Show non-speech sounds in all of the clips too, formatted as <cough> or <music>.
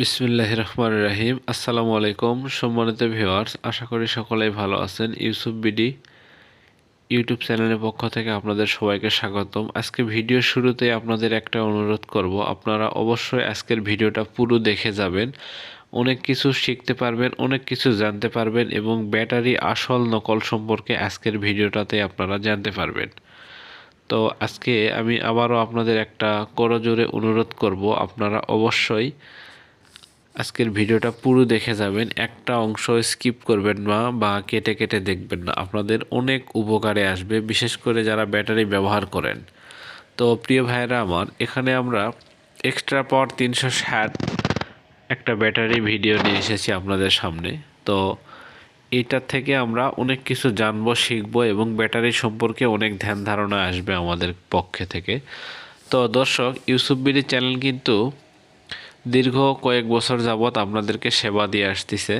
বিসমিল্লাহ রহমান রাহিম। আসসালামু আলাইকুম, সম্মানিত ভিউয়ার্স, আশা করি সকলেই ভালো আছেন। ইউসুফ বিডি ইউটিউব চ্যানেলের পক্ষ থেকে আপনাদের সবাইকে স্বাগতম। আজকে ভিডিও শুরুতে আপনাদের একটা অনুরোধ করব, আপনারা অবশ্যই আজকের ভিডিওটা পুরো দেখে যাবেন। অনেক কিছু শিখতে পারবেন, অনেক কিছু জানতে পারবেন এবং ব্যাটারি আসল নকল সম্পর্কে আজকের ভিডিওটাতে আপনারা জানতে পারবেন। তো আজকে আমি আবারও আপনাদের একটা করজোরে অনুরোধ করব, আপনারা অবশ্যই আজকের ভিডিওটা পুরো দেখে যাবেন, একটা অংশ স্কিপ করবেন না বা কেটে কেটে দেখবেন না। আপনাদের অনেক উপকারে আসবে, বিশেষ করে যারা ব্যাটারি ব্যবহার করেন। তো প্রিয় ভাইয়েরা আমার, এখানে আমরা এক্সট্রা পাওয়ার তিনশো ষাট একটা ব্যাটারি ভিডিও নিয়ে এসেছি আপনাদের সামনে। তো এটার থেকে আমরা অনেক কিছু জানব, শিখব এবং ব্যাটারি সম্পর্কে অনেক ধ্যান ধারণা আসবে আমাদের পক্ষে থেকে। তো দর্শক ইউসুফ বিডি চ্যানেল কিন্তু দীর্ঘ কয়েক বছর যাবৎ আপনাদেরকে সেবা দিয়ে আসতেছে।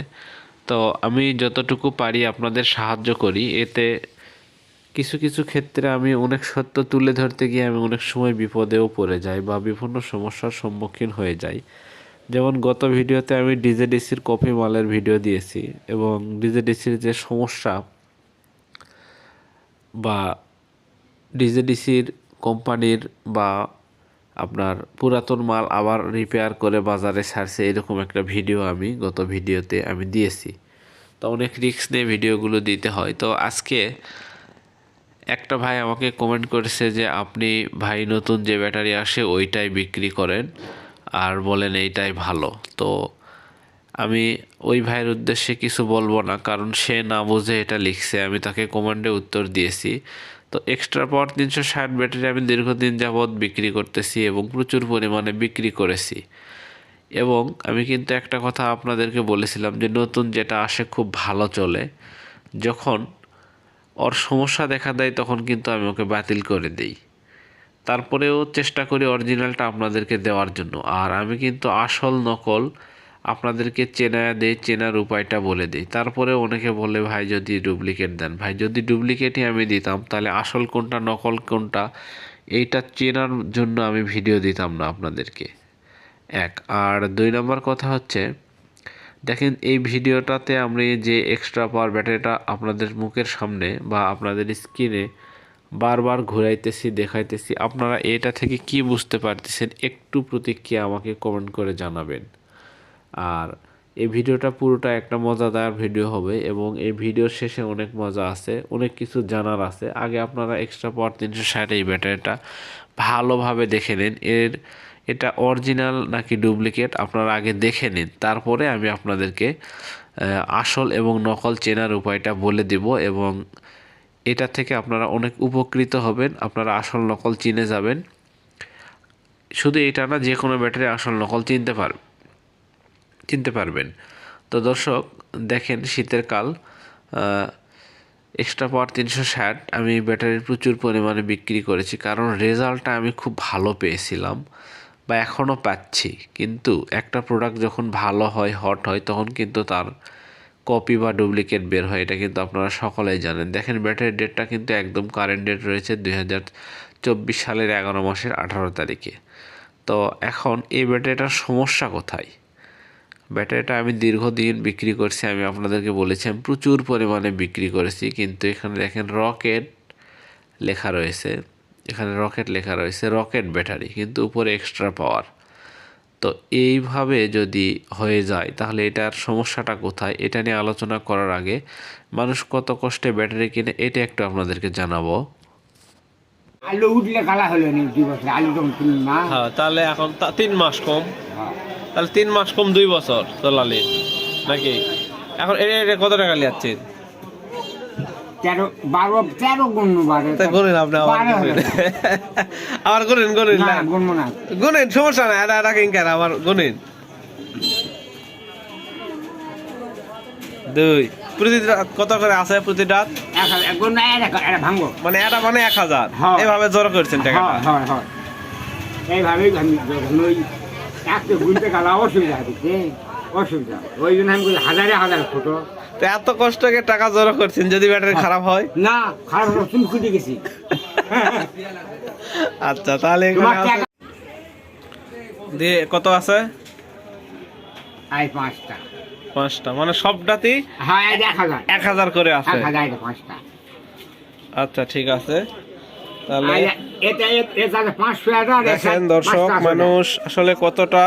তো আমি যতটুকু পারি আপনাদের সাহায্য করি। এতে কিছু কিছু ক্ষেত্রে আমি অনেক সত্য তুলে ধরতে গিয়ে আমি অনেক সময় বিপদেও পড়ে যাই বা বিভিন্ন সমস্যার সম্মুখীন হয়ে যাই। যেমন গত ভিডিওতে আমি ডিজেডিসির কপি মালের ভিডিও দিয়েছি এবং ডিজেডিসির যে সমস্যা বা ডিজেডিসির কোম্পানির বা আপনার পুরাতন মাল আবার রিপেয়ার করে বাজারে ছাড়ছে, এরকম একটা ভিডিও আমি গত ভিডিওতে আমি দিয়েছি। তো অনেক রিস্ক নিয়ে ভিডিওগুলো দিতে হয়। তো আজকে একটা ভাই আমাকে কমেন্ট করেছে যে, আপনি ভাই নতুন যে ব্যাটারি আসে ওইটাই বিক্রি করেন আর বলেন এইটাই ভালো। তো আমি ওই ভাইয়ের উদ্দেশ্যে কিছু বলব না, কারণ সে না বুঝে এটা লিখছে। আমি তাকে কমেন্টে উত্তর দিয়েছি। তো এক্সট্রা পাওয়ার তিনশো ষাট ব্যাটারি আমি দীর্ঘদিন যাবৎ বিক্রি করতেছি এবং প্রচুর পরিমাণে বিক্রি করেছি। এবং আমি কিন্তু একটা কথা আপনাদেরকে বলেছিলাম যে নতুন যেটা আসে খুব ভালো চলে। যখন ওর সমস্যা দেখা দেয় তখন কিন্তু আমি ওকে বাতিল করে দিই। তারপরেও চেষ্টা করি অরিজিনালটা আপনাদেরকে দেওয়ার জন্য। আর আমি কিন্তু আসল নকল আপনাদেরকে চেনা দেই চেনার উপায়টা বলে দিই। তারপরে অনেকে বলে, ভাই, যদি ডুপ্লিকেট দেন। ভাই, যদি ডুপ্লিকেটই আমি দিতাম, তাহলে আসল কোনটা, নকল কোনটা, এইটা চেনার জন্য আমি ভিডিও দিতাম না আপনাদেরকে। এক। আর দুই নম্বর কথা হচ্ছে, দেখেন, এই ভিডিওটাতে আমি যে এক্সট্রা পাওয়ার ব্যাটারিটা আপনাদের মুখের সামনে বা আপনাদের স্ক্রিনে বারবার ঘুরাইতেছি, দেখাইতেছি, আপনারা এটা থেকে কি বুঝতে পারতেছেন, একটু প্রতিক্রিয়া আমাকে কমেন্ট করে জানাবেন। আর এই ভিডিওটা পুরোটা একটা মজাদার ভিডিও হবে এবং এই ভিডিওর শেষে অনেক মজা আছে, অনেক কিছু জানার আছে। আগে আপনারা এক্সট্রা পাওয়ার তিনশো ষাট এই ব্যাটারিটা ভালোভাবে দেখে নিন। এর, এটা অরিজিনাল নাকি ডুপ্লিকেট আপনারা আগে দেখে নিন। তারপরে আমি আপনাদেরকে আসল এবং নকল চেনার উপায়টা বলে দিব এবং এটা থেকে আপনারা অনেক উপকৃত হবেন, আপনারা আসল নকল চিনে যাবেন। শুধু এটা না, যে কোনো ব্যাটারি আসল নকল চিনতে পারবেন চিনতে পারবেন। তো দর্শক, দেখেন শীতের কাল এক্সট্রা পাওয়ার তিনশো ষাট, আমি ব্যাটারির প্রচুর পরিমাণে বিক্রি করেছি। কারণ রেজাল্টটা আমি খুব ভালো পেয়েছিলাম বা এখনও পাচ্ছি। কিন্তু একটা প্রোডাক্ট যখন ভালো হয় হট হয়, তখন কিন্তু তার কপি বা ডুপ্লিকেট বের হয়, এটা কিন্তু আপনারা সকলেই জানেন। দেখেন, ব্যাটারির ডেটটা কিন্তু একদম কারেন্ট ডেট রয়েছে দুই হাজার চব্বিশ সালের এগারো মাসের আঠারো তারিখে। তো এখন এই ব্যাটারিটার সমস্যা কোথায়? ব্যাটারিটা আমি দীর্ঘদিন বিক্রি করছি আমি আপনাদেরকে বলেছি আমি প্রচুর পরিমাণে বিক্রি করেছি কিন্তু এখানে দেখেন রকেট লেখা রয়েছে এখানে রকেট লেখা রয়েছে রকেট ব্যাটারি কিন্তু উপরে এক্সট্রা পাওয়ার তো এইভাবে যদি হয়ে যায় তাহলে এটার সমস্যাটা কোথায়? এটা নিয়ে আলোচনা করার আগে মানুষ কত কষ্টে ব্যাটারি কিনে এটা একটু আপনাদেরকে জানাব। আলু উঠলে কালা হলো নি দুই বছর আলু যখন না হ্যাঁ তাহলে এখন তা- তিন মাস কম। হ্যাঁ। তাহলে তিন মাস কম দুই বছর চলালে নাকি? এখন এটা কত টাকা লিয়াচ্ছেন <laughs> গুনেন গুনেন। গুনেন সমস্যা নাই এটা গুনেন। দুই। প্রতিটা কত করে আছে মানে এটা মানে এক হাজার। হ্যাঁ। এভাবে জড়ো করছেন টাকাটা। হয় হয় এইভাবেই একটু গুনতে গেলে অসুবিধা হচ্ছে অসুবিধা ওই জন্য আমি হাজারে হাজার ছোট তো এত কষ্ট করে টাকা জড়ো করছেন যদি ব্যাটারি খারাপ হয়? না খারাপ তুমি কুটি গেছি। আচ্ছা তাহলে দিয়ে কত আছে? পাঁচটা। পাঁচটা মানে সবটাতেই হ্যাঁ এক হাজার। এক হাজার করে আছে। আচ্ছা ঠিক আছে। দেখেন দর্শক মানুষ আসলে কতটা?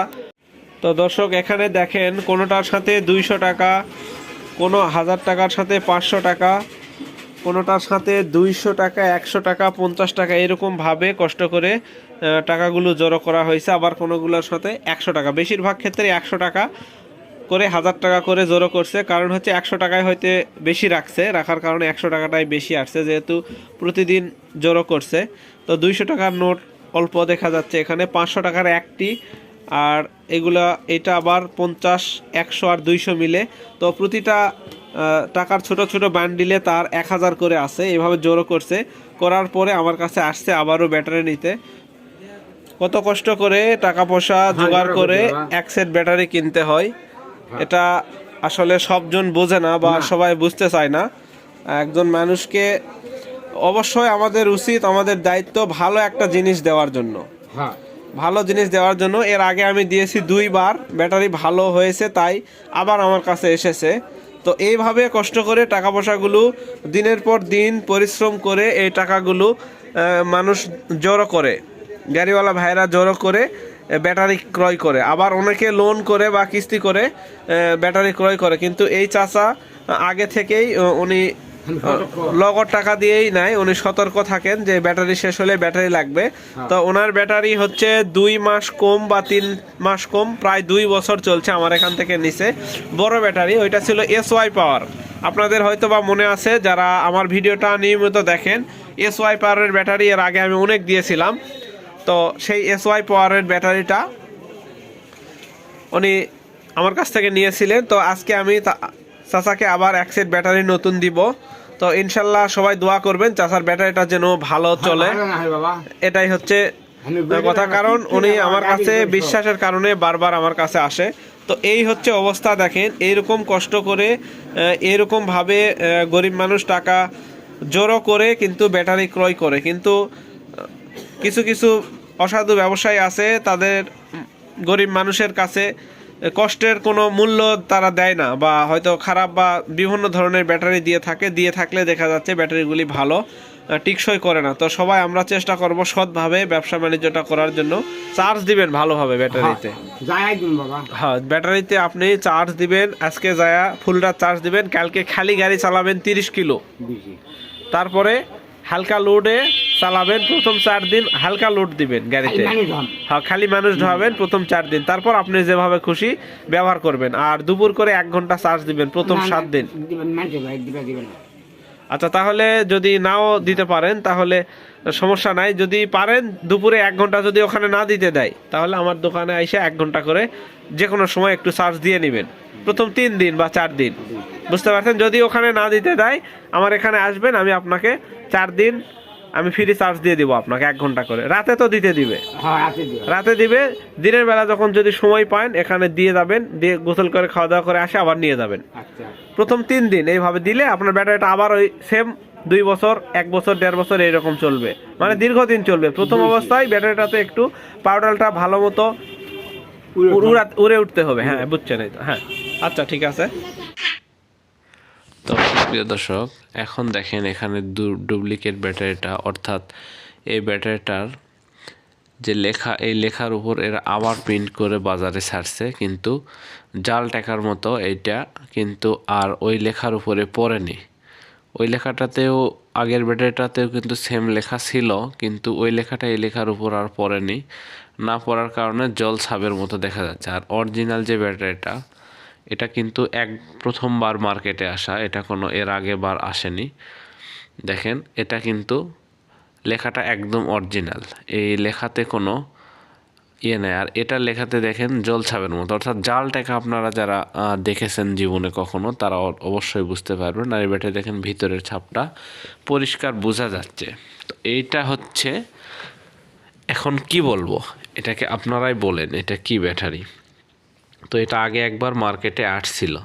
তো দর্শক এখানে দেখেন কোনোটার সাথে দুইশো টাকা কোনো হাজার টাকার সাথে পাঁচশো টাকা কোনোটার সাথে দুইশো টাকা একশো টাকা পঞ্চাশ টাকা এরকম ভাবে কষ্ট করে টাকাগুলো জড়ো করা হয়েছে। আবার কোনোগুলোর সাথে একশো টাকা। বেশিরভাগ ক্ষেত্রে একশো টাকা করে হাজার টাকা করে জড়ো করছে। কারণ হচ্ছে একশো টাকায় হয়তো বেশি রাখছে। রাখার কারণে একশো টাকাটাই বেশি আসছে যেহেতু প্রতিদিন জড়ো করছে। তো দুইশো টাকার নোট অল্প দেখা যাচ্ছে এখানে। পাঁচশো টাকার একটি আর এগুলা এটা আবার পঞ্চাশ একশো আর দুইশো মিলে। তো প্রতিটা টাকার ছোট ছোট বান্ডিলে তার এক হাজার করে আছে। এভাবে জড়ো করছে। করার পরে আমার কাছে আসছে আবারও ব্যাটারি নিতে। কত কষ্ট করে টাকা পয়সা জোগাড় জোগাড় করে এক সেট ব্যাটারি কিনতে হয়। এটা আসলে সবজন বোঝে না বা সবাই বুঝতে চায় না। একজন মানুষকে অবশ্যই আমাদের উচিত আমাদের দায়িত্ব ভালো একটা জিনিস দেওয়ার জন্য। হ্যাঁ। ভালো জিনিস দেওয়ার জন্য। এর আগে আমি দিয়েছি দুইবার ব্যাটারি ভালো হয়েছে তাই আবার আমার কাছে এসেছে। তো এইভাবে কষ্ট করে টাকা পয়সাগুলো দিনের পর দিন পরিশ্রম করে এই টাকাগুলো মানুষ জড়ো করে গাড়িওয়ালা ভাইরা জড়ো করে ব্যাটারি ক্রয় করে। আবার অনেকে লোন করে বা কিস্তি করে ব্যাটারি ক্রয় করে। কিন্তু এই চাচা আগে থেকেই উনি লগর টাকা দিয়েই নাই উনি সতর্ক থাকেন যে ব্যাটারি শেষ হলে ব্যাটারি লাগবে। তো ওনার ব্যাটারি হচ্ছে দুই মাস কম বা তিন মাস কম প্রায় দুই বছর চলছে আমার এখান থেকে নিচে। বড় ব্যাটারি ওইটা ছিল এস ওয়াই পাওয়ার আপনাদের হয়তো বা মনে আছে যারা আমার ভিডিওটা নিয়মিত দেখেন এস ওয়াই পাওয়ারের ব্যাটারি এর আগে আমি অনেক দিয়েছিলাম। তো সেই এস ওয়াই পাওয়ারের ব্যাটারিটা উনি আমার কাছ থেকে নিয়েছিলেন। তো আজকে আমি চাচাকে আবার এক সেট ব্যাটারি নতুন দিব। তো ইনশাল্লাহ সবাই দোয়া করবেন চাচার ব্যাটারিটা যেন ভালো চলে। এটাই হচ্ছে কথা কারণ উনি আমার কাছে বিশ্বাসের কারণে বারবার আমার কাছে আসে। তো এই হচ্ছে অবস্থা দেখেন এইরকম কষ্ট করে আহ, এরকম ভাবে আহ, গরিব মানুষ টাকা জড়ো করে কিন্তু ব্যাটারি ক্রয় করে। কিন্তু কিছু কিছু অসাধু ব্যবসায়ী আছে তাদের গরিব মানুষের কাছে কষ্টের কোনো মূল্য তারা দেয় না বা হয়তো খারাপ বা বিভিন্ন ধরনের ব্যাটারি দিয়ে থাকে দিয়ে থাকলে দেখা যাচ্ছে ব্যাটারিগুলি ভালো টিকসই করে না। তো সবাই আমরা চেষ্টা করব সৎভাবে ব্যবসা বাণিজ্যটা করার জন্য। চার্জ দিবেন ভালোভাবে ব্যাটারিতে। বাবা। হ্যাঁ ব্যাটারিতে আপনি চার্জ দিবেন আজকে যায়া ফুলটা চার্জ দিবেন কালকে খালি গাড়ি চালাবেন তিরিশ কিলো। তারপরে হালকা লোডে চালাবেন প্রথম চার দিন হালকা লোড দিবেন গাড়িতে। হ্যাঁ খালি মানুষ ধোয়াবেন প্রথম চার দিন। তারপর আপনি যেভাবে খুশি ব্যবহার করবেন। আর দুপুর করে এক ঘণ্টা চার্জ দিবেন প্রথম সাত দিন। আচ্ছা তাহলে যদি নাও দিতে পারেন, তাহলে সমস্যা নাই। যদি পারেন, দুপুরে এক ঘণ্টা যদি ওখানে না দিতে দেয়, তাহলে আমার দোকানে এসে এক ঘণ্টা করে যে কোনো সময় একটু চার্জ দিয়ে নেবেন। প্রথম তিন দিন বা চার দিন। বুঝতে পারছেন? যদি ওখানে না দিতে দেয়, আমার এখানে আসবেন, আমি আপনাকে চার দিন আমি ফ্রি চার্জ দিয়ে দিব আপনাকে এক ঘণ্টা করে। রাতে তো দিতে দিবে। হ্যাঁ রাতে দিবে। দিনের বেলা যখন যদি সময় পান এখানে দিয়ে যাবেন দিয়ে গোসল করে খাওয়া দাওয়া করে আসে আবার নিয়ে যাবেন। আচ্ছা। প্রথম তিন দিন এইভাবে দিলে আপনার ব্যাটারিটা আবার ওই সেম দুই বছর এক বছর দেড় বছর এইরকম চলবে। মানে দীর্ঘদিন চলবে। প্রথম অবস্থায় ব্যাটারিটাতে একটু পাউডারটা ভালো মতো উড়ে উঠতে হবে। হ্যাঁ বুঝছেন এই তো। হ্যাঁ। আচ্ছা ঠিক আছে। প্রিয় দর্শক, এখন দেখেন এখানে ডুপ্লিকেট ব্যাটারিটা, অর্থাৎ এই ব্যাটারিটার যে লেখা, এই লেখার উপর এরা আবার প্রিন্ট করে বাজারে ছাড়ছে, কিন্তু জাল টাকার মতো এইটা কিন্তু আর ওই লেখার উপরে পড়েনি। ওই লেখাটাতেও, আগের ব্যাটারিটাতেও কিন্তু সেম লেখা ছিল, কিন্তু ওই লেখাটা এই লেখার উপর আর পড়েনি। না পড়ার কারণে জল ছাবের মতো দেখা যাচ্ছে। আর অরিজিনাল যে ব্যাটারিটা এটা কিন্তু এক প্রথমবার মার্কেটে আসা, এটা কোনো এর আগে বার আসেনি। দেখেন, এটা কিন্তু লেখাটা একদম অরিজিনাল। এই লেখাতে কোনো ইয়ে নেই। আর এটা লেখাতে দেখেন জল ছাবের মতো। অর্থাৎ জাল টাকা আপনারা যারা দেখেছেন জীবনে কখনো, তারা অবশ্যই বুঝতে পারবেন। আর এবারে দেখেন ভিতরের ছাপটা পরিষ্কার বোঝা যাচ্ছে। তো এইটা হচ্ছে, এখন কি বলব? এটাকে আপনারাই বলেন, এটা কি ব্যাটারি? তো এটা আগে একবার মার্কেটে আসছিল।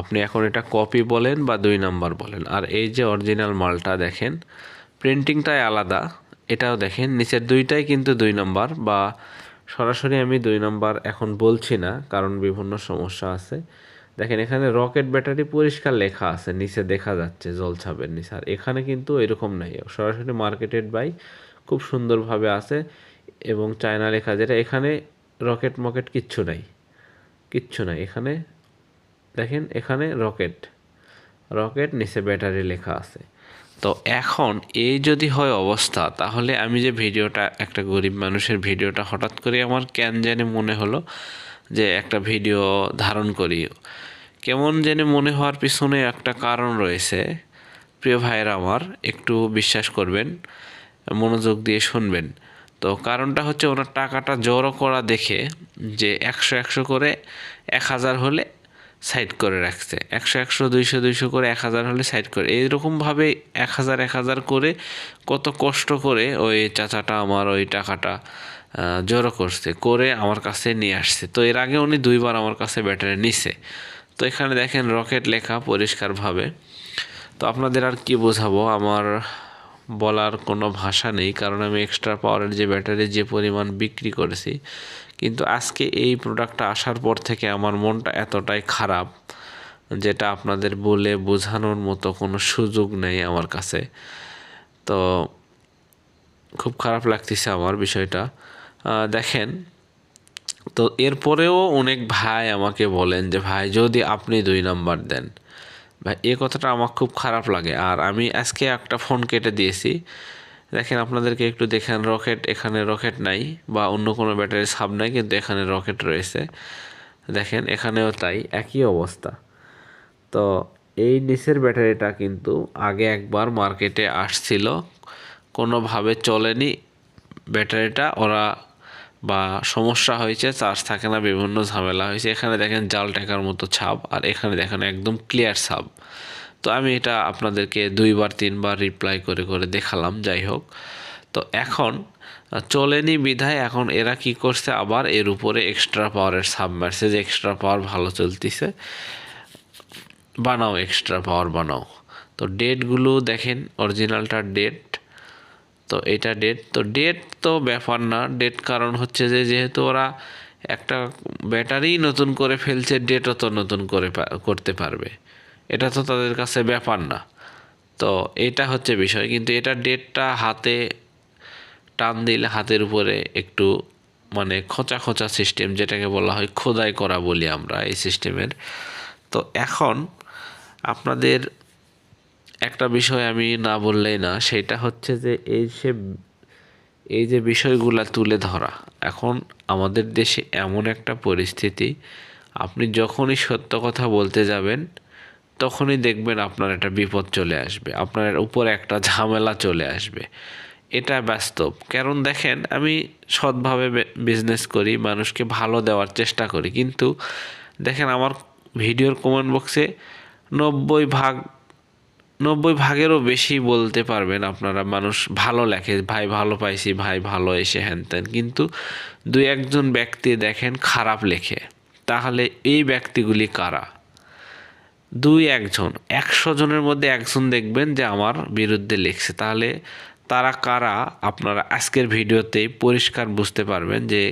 আপনি এখন এটা কপি বলেন বা দুই নাম্বার বলেন। আর এই যে অরিজিনাল মালটা দেখেন প্রিন্টিংটাই আলাদা। এটাও দেখেন, নিচের দুইটাই কিন্তু দুই নাম্বার বা সরাসরি আমি দুই নাম্বার এখন বলছি না, কারণ বিভিন্ন সমস্যা আছে। দেখেন, এখানে রকেট ব্যাটারি পরিষ্কার লেখা আছে, নিচে দেখা যাচ্ছে জল ছাপের নিচে। আর এখানে কিন্তু এরকম নাই। সরাসরি মার্কেটেড বাই খুব সুন্দরভাবে আছে এবং চায়না লেখা যেটা, এখানে রকেট মকেট কিচ্ছু নাই। কিচ্ছু নাই। এখানে, দেখেন, এখানে রকেট। রকেট নিচে ব্যাটারি লেখা আছে। তো এখন এই যদি হয় অবস্থা, তাহলে আমি যে ভিডিওটা, একটা গরিব মানুষের ভিডিওটা হঠাৎ করে আমার কেন জানি মনে হলো যে একটা ভিডিও ধারণ করি। কেমন জানি মনে হওয়ার পিছনে একটা কারণ রয়েছে। প্রিয় ভাইয়েরা আমার, একটু বিশ্বাস করবেন, মনোযোগ দিয়ে শুনবেন। তো কারণটা হচ্ছে ওনার টাকাটা জড়ো করা দেখে যে একশো একশো করে এক হাজার হলে সাইড করে রাখছে। একশো একশো, দুইশো দুইশো করে এক হাজার হলে সাইড করে। এইরকমভাবে এক হাজার এক হাজার করে কত কষ্ট করে ওই চাচাটা আমার ওই টাকাটা জড়ো করছে, করে আমার কাছে নিয়ে আসছে। তো এর আগে উনি দুইবার আমার কাছে ব্যাটারি নিছে। তো এখানে দেখেন রকেট লেখা পরিষ্কারভাবে। তো আপনাদের আর কি বোঝাবো? আমার বলার কোনো ভাষা নেই, কারণ আমি এক্সট্রা পাওয়ারের যে ব্যাটারি যে পরিমাণ বিক্রি করেছি। কিন্তু আজকে এই প্রোডাক্টটা আসার পর থেকে আমার মনটা এতটাই খারাপ, যেটা আপনাদের বলে বোঝানোর মতো কোনো সুযোগ নেই আমার কাছে। তো খুব খারাপ লাগতেছে আমার বিষয়টা। দেখেন, তো এরপরেও অনেক ভাই আমাকে বলেন যে, ভাই, যদি আপনি দুই নাম্বার দেন ভাই, এই কথাটা আমার খুব খারাপ লাগে। আর আমি আজকে একটা ফোন কেটে দিয়েছি। দেখেন, আপনাদেরকে একটু দেখেন, রকেট, এখানে রকেট নাই বা অন্য কোনো ব্যাটারি সাব নাই, কিন্তু এখানে রকেট রয়েছে। দেখেন, এখানেও তাই, একই অবস্থা। তো এই নিচের ব্যাটারিটা কিন্তু আগে একবার মার্কেটে আসছিল। কোনোভাবে চলেনি ব্যাটারিটা, ওরা বা সমস্যা হয়েছে, চার্জ থাকে না, বিভিন্ন ঝামেলা হয়েছে। এখানে দেখেন জাল টাকার মতো ছাপ আর এখানে দেখেন একদম ক্লিয়ার ছাপ। তো আমি এটা আপনাদেরকে দুইবার, তিনবার রিপ্লাই করে করে দেখালাম, যাই হোক। তো এখন, চলেনি বিধায় এখন এরা কি করছে? আবার এর উপরে এক্সট্রা পাওয়ারের সাব মারছে যে এক্সট্রা পাওয়ার ভালো চলতেছে। বানাও এক্সট্রা পাওয়ার বানাও। তো ডেটগুলো দেখেন অরিজিনালটার ডেট তো এটা ডেট তো ডেট তো ব্যাপার না। ডেট কারণ হচ্ছে যে, যেহেতু ওরা একটা ব্যাটারি নতুন করে ফেলছে ডেটও তো নতুন করে করতে পারবে। এটা তো তাদের কাছে ব্যাপার না। তো এটা হচ্ছে বিষয়। কিন্তু এটা ডেটটা হাতে টান দিলে, হাতের উপরে একটু মানে খোঁচা খোঁচা সিস্টেম যেটাকে বলা হয় খোদাই করা বলি আমরা এই সিস্টেমের তো এখন আপনাদের একটা বিষয় আমি না বললেই না, সেটা হচ্ছে যে এই সে, এই যে বিষয়গুলা তুলে ধরা, এখন আমাদের দেশে এমন একটা পরিস্থিতি, আপনি যখনই সত্য কথা বলতে যাবেন, তখনই দেখবেন আপনার একটা বিপদ চলে আসবে, আপনার উপর একটা ঝামেলা চলে আসবে। এটা বাস্তব। কারণ দেখেন, আমি সৎভাবে বিজনেস করি, মানুষকে ভালো দেওয়ার চেষ্টা করি, কিন্তু দেখেন আমার ভিডিওর কমেন্ট বক্সে নব্বই ভাগ নব্বই ভাগেরও বেশি বলতে পারবেন আপনারা, মানুষ ভালো লেখে, ভাই ভালো পাইছি, ভাই ভালো, এসে হ্যান ত্যান কিন্তু দুই একজন ব্যক্তি দেখেন খারাপ লেখে, তাহলে এই ব্যক্তিগুলি কারা? দুই একজন, একশো জনের মধ্যে একজন দেখবেন যে আমার বিরুদ্ধে লিখছে। তাহলে তারা কারা? আপনারা আজকের ভিডিওতেই পরিষ্কার বুঝতে পারবেন যে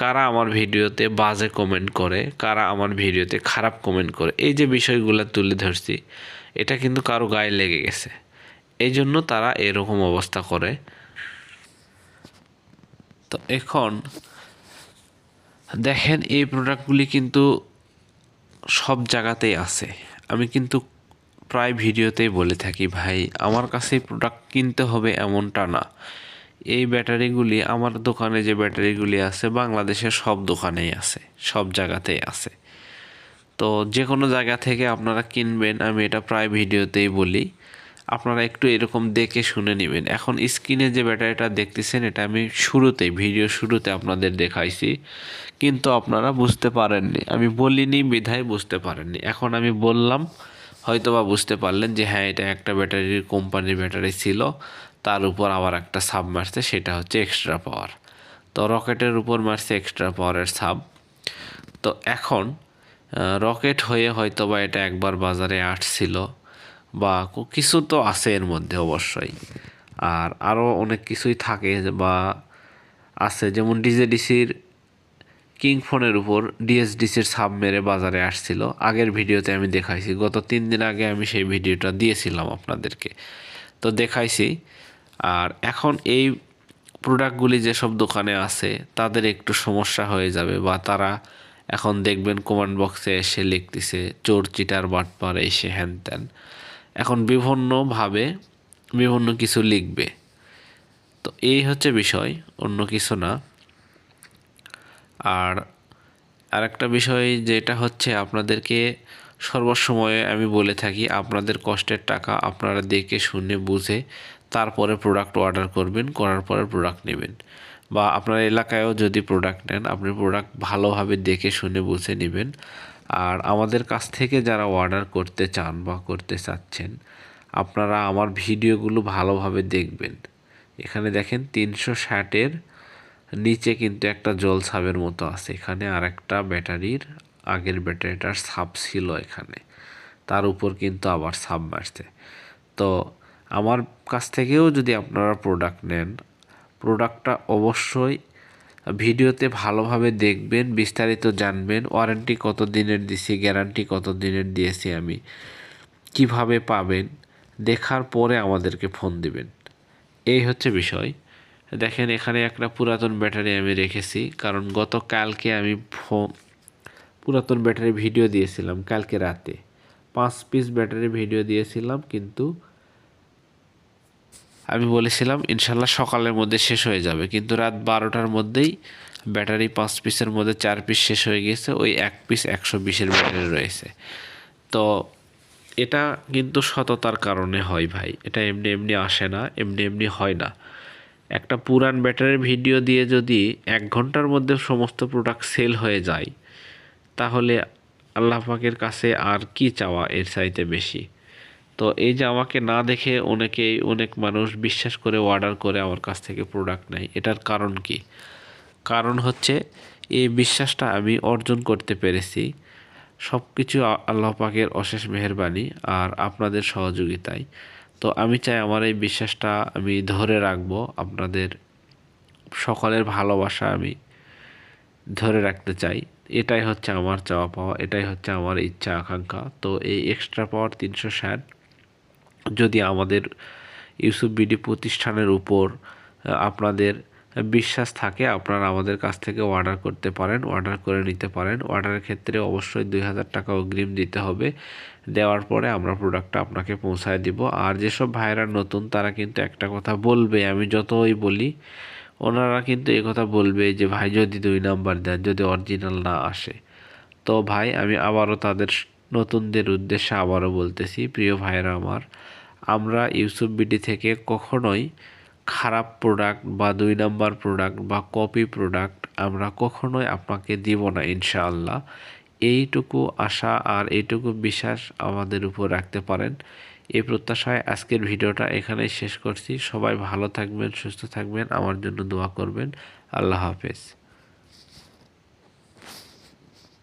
কারা আমার ভিডিওতে বাজে কমেন্ট করে, কারা আমার ভিডিওতে খারাপ কমেন্ট করে। এই যে বিষয়গুলো তুলে ধরছি এটা কিন্তু কারও গায়ে লেগে গেছে। এই জন্য তারা এরকম অবস্থা করে। তো এখন দেখেন এই প্রোডাক্টগুলি কিন্তু সব জায়গাতেই আছে। আমি কিন্তু প্রায় ভিডিওতেই বলে থাকি, ভাই, আমার কাছে প্রোডাক্ট কিনতে হবে এমনটা না। এই ব্যাটারিগুলি, আমার দোকানে যে ব্যাটারিগুলি আছে, বাংলাদেশের সব দোকানেই আছে, সব জায়গাতেই আছে। তো যে কোনো জায়গা থেকে আপনারা কিনবেন, আমি এটা প্রায় ভিডিওতেই বলি। আপনারা একটু এরকম দেখে শুনে নেবেন। এখন স্ক্রিনে যে ব্যাটারিটা দেখতেছেন, এটা আমি শুরুতেই, ভিডিও শুরুতে আপনাদের দেখাইছি। কিন্তু আপনারা বুঝতে পারেননি। আমি বলিনি, বিধায় বুঝতে পারেননি। এখন আমি বললাম হয়তো বা বুঝতে পারলেন যে হ্যাঁ এটা একটা ব্যাটারির কোম্পানির ব্যাটারি ছিল। তার উপর আবার একটা সাব মারছে, সেটা হচ্ছে এক্সট্রা পাওয়ার তো রকেটের উপর মারছে এক্সট্রা পাওয়ারের সাব। তো এখন রকেট হয়ে হয়তো বা এটা একবার বাজারে আসছিল, বা কিছু তো আছে এর মধ্যে অবশ্যই। আর আরও অনেক কিছুই থাকে বা আছে যেমন ডিজেডিসির কিং ফোনের উপর ডিএসডিসির সাব মেরে বাজারে আসছিল। আগের ভিডিওতে আমি দেখাইছি, গত তিন দিন আগে আমি সেই ভিডিওটা দিয়েছিলাম আপনাদেরকে। তো দেখাইছি, আর এখন এই প্রোডাক্টগুলি যেসব দোকানে আছে, তাদের একটু সমস্যা হয়ে যাবে, বা তারা এখন দেখবেন কমেন্ট বক্সে এসে লিখতেছে, চোর চিটার বাটপার এসে হ্যান ত্যান। এখন বিভিন্নভাবে বিভিন্ন কিছু লিখবে। তো এই হচ্ছে বিষয়, অন্য কিছু না। আর আরেকটা বিষয় যেটা হচ্ছে, আপনাদেরকে সর্বসময়ে আমি বলে থাকি, আপনাদের কষ্টের টাকা আপনারা দেখে, শুনে, বুঝে, তারপরে প্রোডাক্ট অর্ডার করবেন, করার পরে প্রোডাক্ট নেবেন। বা আপনার এলাকায়ও যদি প্রোডাক্ট নেন, আপনি প্রোডাক্ট ভালোভাবে দেখে শুনে বুঝে নেবেন। আর আমাদের কাছ থেকে যারা অর্ডার করতে চান বা করতে চাচ্ছেন, আপনারা আমার ভিডিওগুলো ভালোভাবে দেখবেন। এখানে দেখেন তিনশো ষাটের নিচে কিন্তু একটা জল ছাবের মতো আছে। এখানে আর একটা ব্যাটারির আগের ব্যাটারিটার ছাপ ছিল এখানে। তার উপর কিন্তু আবার ছাপ মারছে। তো আমার কাছ থেকেও যদি আপনারা প্রোডাক্ট নেন প্রোডাক্টটা অবশ্যই ভিডিওতে ভালোভাবে দেখবেন, বিস্তারিত জানবেন। ওয়ারেন্টি কত দিনের দিছি গ্যারান্টি কত দিনের দিয়েছি আমি, কীভাবে পাবেন, দেখার পরে আমাদেরকে ফোন দিবেন। এই হচ্ছে বিষয়। দেখেন, এখানে একটা পুরাতন ব্যাটারি আমি রেখেছি, কারণ গত কালকে আমি ফোন পুরাতন ব্যাটারি ভিডিও দিয়েছিলাম, কালকে রাতে। পাঁচ পিস ব্যাটারি ভিডিও দিয়েছিলাম, কিন্তু আমি বলেছিলাম, ইনশাল্লাহ সকালের মধ্যে শেষ হয়ে যাবে। কিন্তু রাত বারোটার মধ্যেই ব্যাটারি পাঁচ পিসের মধ্যে চার পিস শেষ হয়ে গেছে, ওই এক পিস একশো বিশের ব্যাটারি রয়েছে। তো এটা কিন্তু সততার কারণে হয় ভাই। এটা এমনি এমনি আসে না, এমনি এমনি হয় না। একটা পুরান ব্যাটারির ভিডিও দিয়ে যদি এক ঘণ্টার মধ্যে সমস্ত প্রোডাক্ট সেল হয়ে যায়, তাহলে আল্লাহ পাকের কাছে আর কি চাওয়া এর চাইতে বেশি? তো এই যে আমাকে না দেখে অনেকেই অনেক মানুষ বিশ্বাস করে অর্ডার করে আমার কাছ থেকে প্রোডাক্ট নেয়। এটার কারণ কি? কারণ হচ্ছে এই বিশ্বাসটা আমি অর্জন করতে পেরেছি। সব কিছু আ- আল্লাহ পাকের অশেষ মেহেরবানি আর আপনাদের সহযোগিতায়। তো আমি চাই আমার এই বিশ্বাসটা আমি ধরে রাখব, আপনাদের সকলের ভালোবাসা আমি ধরে রাখতে চাই। এটাই হচ্ছে আমার চাওয়া পাওয়া, এটাই হচ্ছে আমার ইচ্ছা, আকাঙ্ক্ষা। তো এই এক্সট্রা পাওয়ার তিনশো ষাট যদি আমাদের ইউসুফ বিডি প্রতিষ্ঠানের উপর আপনাদের বিশ্বাস থাকে, আপনারা আমাদের কাছ থেকে অর্ডার করতে পারেন অর্ডার করে নিতে পারেন। অর্ডারের ক্ষেত্রে অবশ্যই দুই হাজার টাকা অগ্রিম দিতে হবে। দেওয়ার পরে আমরা প্রোডাক্টটা আপনাকে পৌঁছায় দিব। আর যেসব ভাইরা নতুন, তারা কিন্তু একটা কথা বলবে, আমি যতই বলি, ওনারা কিন্তু এই কথা বলবে যে, ভাই, যদি দুই নাম্বার দেন, যদি অরিজিনাল না আসে। তো ভাই, আমি আবারও তাদের নতুনদের উদ্দেশ্যে আবারও বলতেছি, প্রিয় ভাইরা আমার আমরা ইউসুফ বিডি থেকে কখনোই খারাপ প্রোডাক্ট বা দুই নাম্বার প্রোডাক্ট বা কপি প্রোডাক্ট আমরা কখনোই আপনাকে দিব না, ইনশাআল্লাহ। এইটুকু আশা আর এইটুকু বিশ্বাস আমাদের উপর রাখতে পারেন। এই প্রত্যাশায় আজকের ভিডিওটা এখানেই শেষ করছি। সবাই ভালো থাকবেন, সুস্থ থাকবেন। আমার জন্য দোয়া করবেন। আল্লাহ হাফেজ।